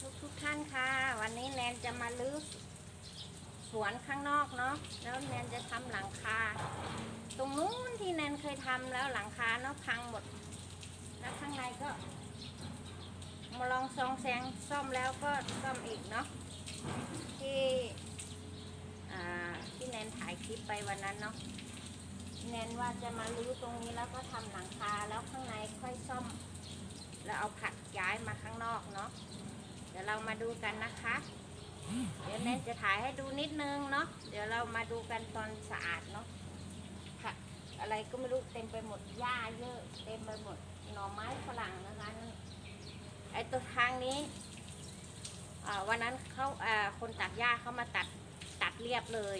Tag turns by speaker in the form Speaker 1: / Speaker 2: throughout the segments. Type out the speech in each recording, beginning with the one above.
Speaker 1: ทุกทุกท่านค่ะ วันนี้แนนจะมาลื้อสวนข้างนอกเนาะแล้วแนนจะทำหลังคา ตรงนู้นที่แนนเคยทำแล้วหลังคาเนาะพังหมด แล้วข้างในก็ มาลองซองแซงซ่อมแล้วก็ซ่อมอีกเนาะที่ที่แนนถ่ายคลิปไปวันนั้นเนาะแนนว่าจะมาลื้อตรงนี้แล้วก็ทำหลังคาแล้วข้างในค่อยซ่อมแล้วเอาผักย้ายมาข้างนอกเนาะ เดี๋ยวเรามาดูกันนะคะ เดี๋ยวแนนจะถ่ายให้ดูนิดนึงเนาะ เดี๋ยวเรามาดูกันตอนสะอาดเนาะผักอะไรก็ไม่รู้เต็มไปหมด หญ้าเยอะ เต็มไปหมด หน่อไม้ฝรั่งนะคะนั่ไอตัวทางนี้วันนั้นเขาคนตัดหญ้าเขามาตัดตัดเรียบเลย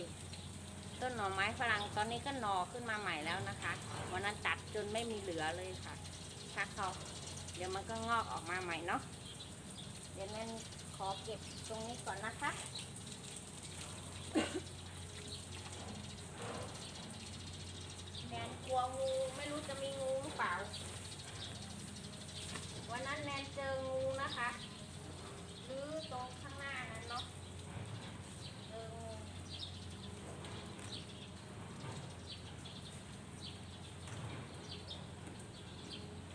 Speaker 1: ต้นหน่อไม้ฝรั่งตอนนี้ก็หน่อขึ้นมาใหม่แล้วนะคะ วันนั้นตัดจนไม่มีเหลือเลยค่ะถ้าเขาเดี๋ยวมันก็งอกออกมาใหม่เนาะ งั้นขอเก็บตรงนี้ก่อนนะคะ แนนกลัวงูไม่รู้จะมีงูหรือเปล่า วันนั้นแนนเจองูนะคะ หรือตรงข้างหน้านั้นเนาะ เจองู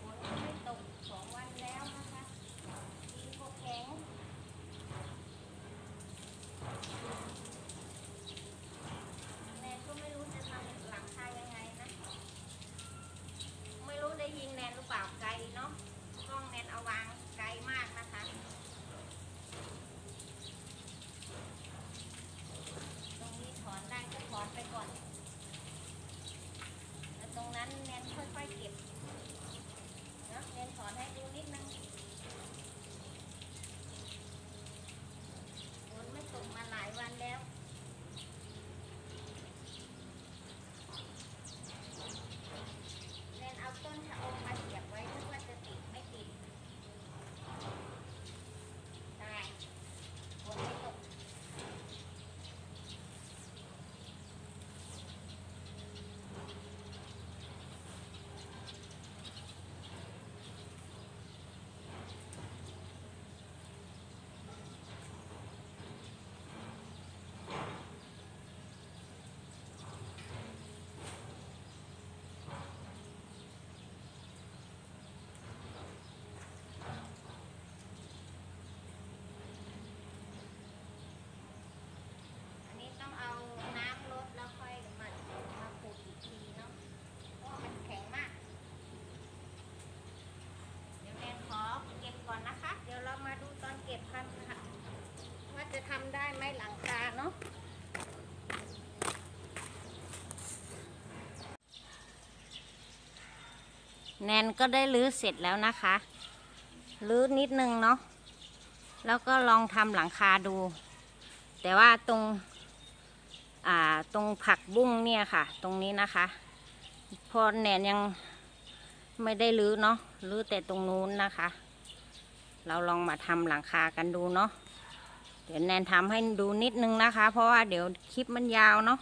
Speaker 1: ฝนก็ไม่ตกสองวันแล้วนะคะดินก็แข็งแนนก็ไม่รู้จะทำหลังคายังไงนะ ไม่รู้ได้ยินแนนหรือเปล่าไกลเนาะกล้องแนนเอาวางไกลมากนะคะ ตรงนี้ถอนได้ก็ถอนไปก่อน แล้วตรงนั้นค่อยๆเก็บเนะเรียนสอนให้ดูนิดนึงฝนไม่ตกมาหลายวันแล้ว เรียนเอาต้นชะอมมาเสียบไว้นึกว่าจะติดไม่ติดได้ฝนไม่ตก อันนี้ต้องเอาน้ำลดแล้วค่อยมามาปลูกอีกทีเนาะ เพราะว่ามันแข็งมาก เดี๋ยวแนนขอเก็บก่อนนะคะ เดี๋ยวเรามาดูตอนเก็บกันค่ะ ว่าจะทำได้ไหมหลังคาเนาะ แนนก็ได้รื้อเสร็จแล้วนะคะรื้อนิดนึงเนาะแล้วก็ลองทำหลังคาดู แต่ว่าตรงอ่าตรงผักบุ้งเนี่ยค่ะ ตรงนี้นะคะ พอแนนยังไม่ได้รื้อเนาะรื้อแต่ตรงนู้นนะคะ เราลองมาทำหลังคากันดูเนาะเดี๋ยวแนนทำให้ดูนิดนึงนะคะ เพราะว่าเดี๋ยวคลิปมันยาวเนาะ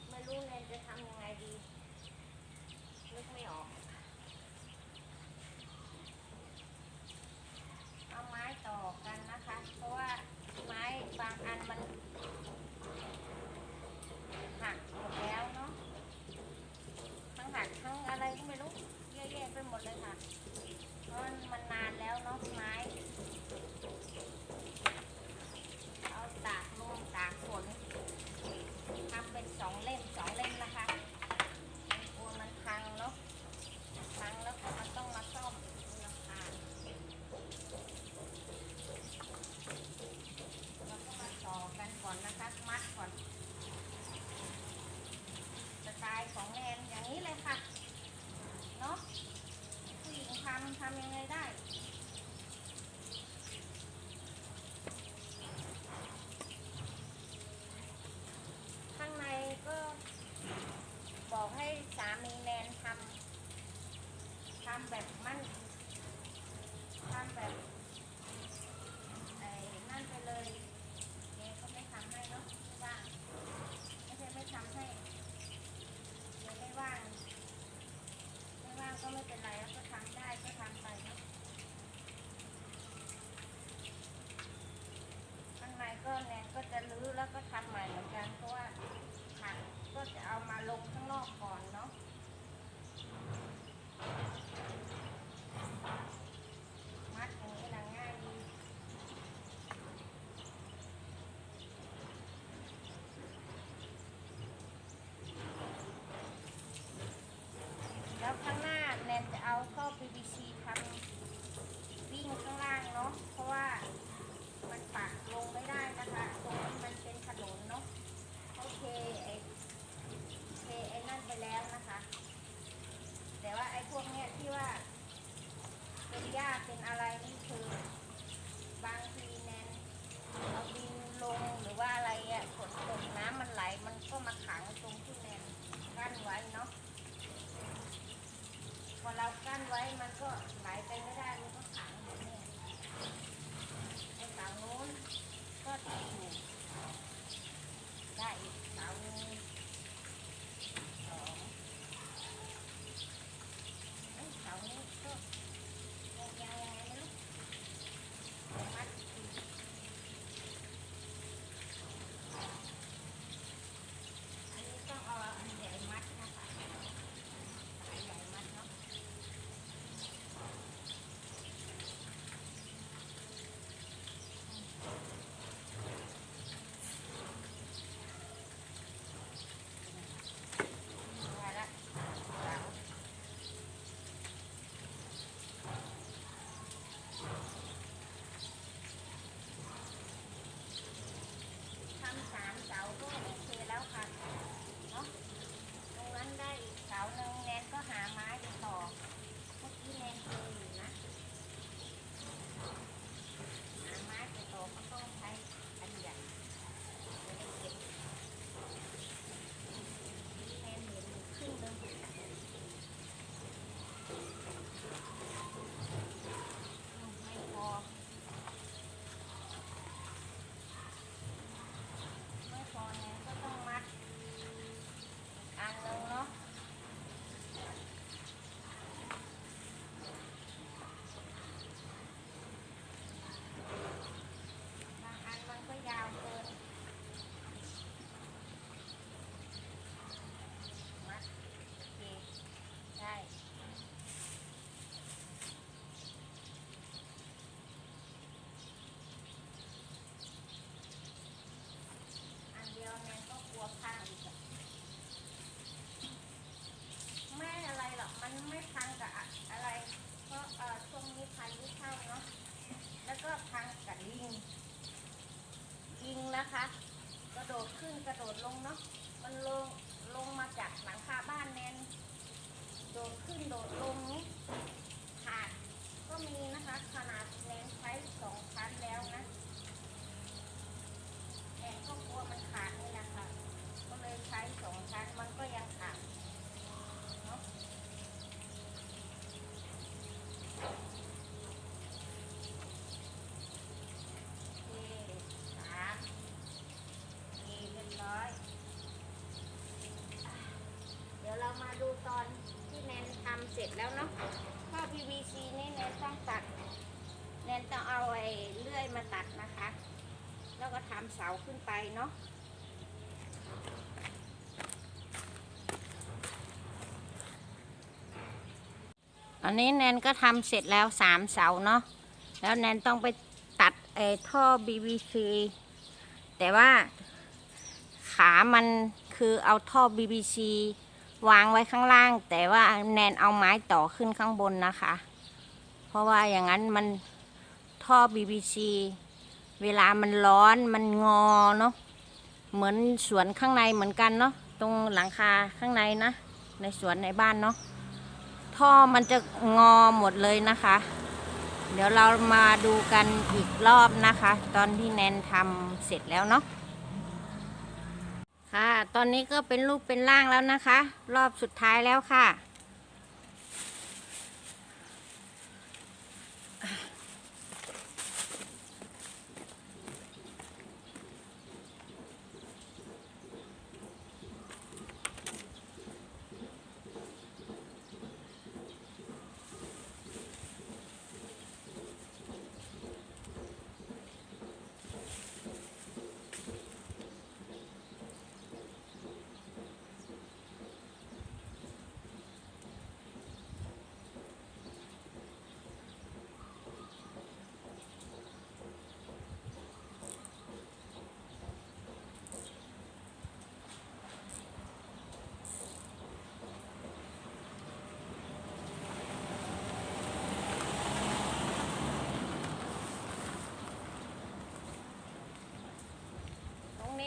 Speaker 1: ไม่ รู้แนนจะทำยังไงดีนึกไม่ออกำแบบมั่นทำแบบไอ้นั่นไปเลยง่เขาไม่ทำให้เนาะว่างไม่ใช่ไม่ทำให้เจ๊ไม่ว่างไม่ว่างก็ไม่เป็นไรแล้วก็ทำได้ก็ทำไปเนาะข้างในก็แนนก็จะรื้อแล้วก็ทำใหม่เหมือนกันเพราะว่าหักก็จะเอามาลงข้างนอกก่อนเนาะ ท่ทำวิ่งข้างล่างเนาะเพราะว่ามันปักลงไม่ได้นะคะตรงนี้มันเป็นถนนเนาะโอเคไอ้เทไอ้นั่นไปแล้วนะคะ แต่ว่าไอ้พวกเนี้ยที่ว่าเป็นหญ้าเป็นอะไรนี่คือบางทีแนนเอาดินลงหรือว่าอะไรอะฝนตกน้ำมันไหลมันก็มาขังตรงที่แนนกั้นไว้เนาะพอเรากั้นไว้มัน สร็จแล้วเนาะท่อ PVC นี่แนนต้องตัด แนนต้องเอาไอ้เลื่อยมาตัดนะคะ แล้วก็ทำเสาขึ้นไปเนาะอันนี้แนนก็ทำเสร็จแล้วสามเสาเนาะ แล้วแนนต้องไปตัดไอ้ท่อ PVC แต่ว่าขามันคือเอาท่อ BBC วางไว้ข้างล่าง แต่ว่าแนนเอาไม้ต่อขึ้นข้างบนนะคะ เพราะว่าอย่างนั้นมันท่อ BBC เวลามันร้อนมันงอเนาะเหมือนสวนข้างในเหมือนกันเนาะตรงหลังคาข้างในนะ ในสวนในบ้านเนาะท่อมันจะงอหมดเลยนะคะ เดี๋ยวเรามาดูกันอีกรอบนะคะ ตอนที่แนนทำเสร็จแล้วเนาะค่ะ ตอนนี้ก็เป็นรูปเป็นร่างแล้วนะคะ รอบสุดท้ายแล้วค่ะ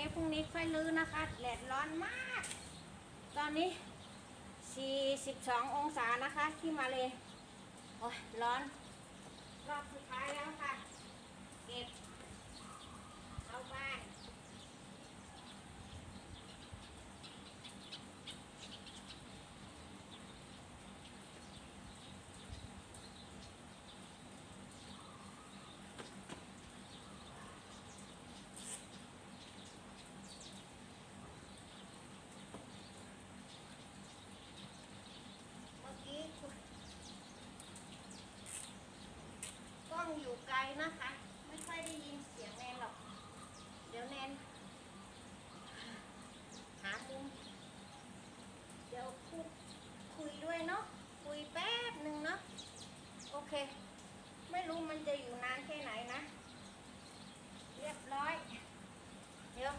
Speaker 1: นี้พรุ่งนี้ค่อยลื้อนะคะแดดร้อนมาก ตอนนี้ 42 องศานะคะที่มาเลยโอ้ยร้อน รอบสุดท้ายแล้วค่ะ เก็บเข้าบ้าน เมื่อกี้คุณกล้องอยู่ ไกลนะคะ ไม่ค่อยได้ยินเสียงแนนหรอก เดี๋ยวแนนหามุมเดี๋ยวพูดคุยด้วยเนาะคุยแป๊บหนึ่งเนาะโอเค ไม่รู้มันจะอยู่นานแค่ไหนนะ เรียบร้อย เดี๋ยว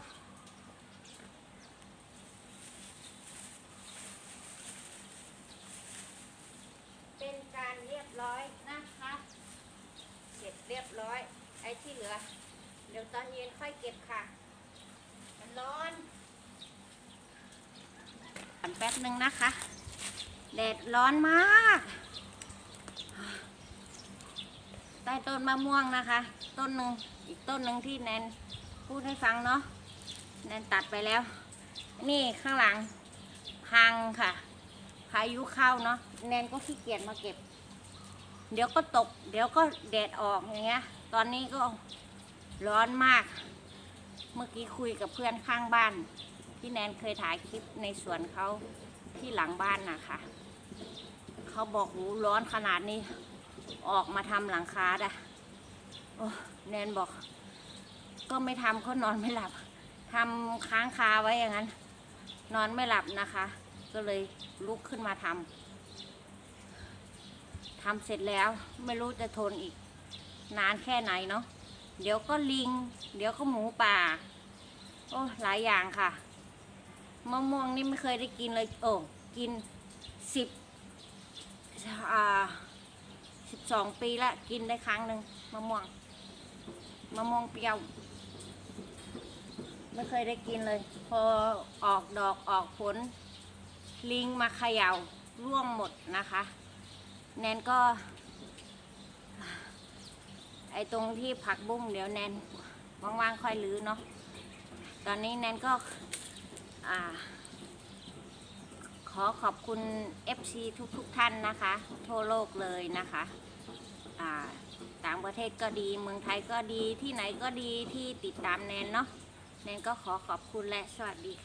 Speaker 1: เป็นการเรียบร้อยนะคะ เสร็จเรียบร้อย ไอ้ ที่เหลือ เดี๋ยวตอนเย็นค่อยเก็บค่ะ มันร้อนกันแป๊บหนึ่งนะคะ แดดร้อนมากใต้ต้นมะม่วงนะคะ ต้นหนึ่งอีกต้นหนึ่งที่แนนพูดให้ฟังเนาะแนนตัดไปแล้ว นี่ข้างหลังพังค่ะ พายุเข้าเนาะแนนก็ขี้เกียจมาเก็บ เดี๋ยวก็ตก เดี๋ยวก็แดดออกอย่างเงี้ย ตอนนี้ก็ร้อนมาก เมื่อกี้คุยกับเพื่อนข้างบ้านที่แนนเคยถ่ายคลิปในสวนเขาที่หลังบ้านนะคะเขาบอกหูร้อนขนาดนี้ ออกมาทำหลังคาดะแนนบอก ก็ไม่ทำเขานอนไม่หลับทำค้างคาไว้อย่างนั้น นอนไม่หลับนะคะ ก็เลยลุกขึ้นมาทำทำเสร็จแล้วไม่รู้จะทนอีก นานแค่ไหนเนาะเดี๋ยวก็ลิง เดี๋ยวก็หมูป่า โอ้หลายอย่างค่ะมะม่วงนี่ไม่เคยได้กินเลย โอ้กินสิบอ่าสิบสองปีละกินได้ครั้งหนึ่งมะม่วงมะม่วงเปรี้ยว ไม่เคยได้กินเลย พอออกดอกออกผล ลิงมาเขย่าร่วงหมดนะคะ แนนก็ ไอตรงที่ผักบุ้งเดี๋ยวแนนว่างๆค่อยรื้อเนาะตอนนี้แนนก็อ่า ขอขอบคุณ FC ทุกๆทท่านนะคะ ทั่วโลกเลยนะคะอ่าต่างประเทศก็ดีเมืองไทยก็ดีที่ไหนก็ดีที่ติดตามแนนเนาะแนนก็ขอขอบคุณและสวัสดีค่ะ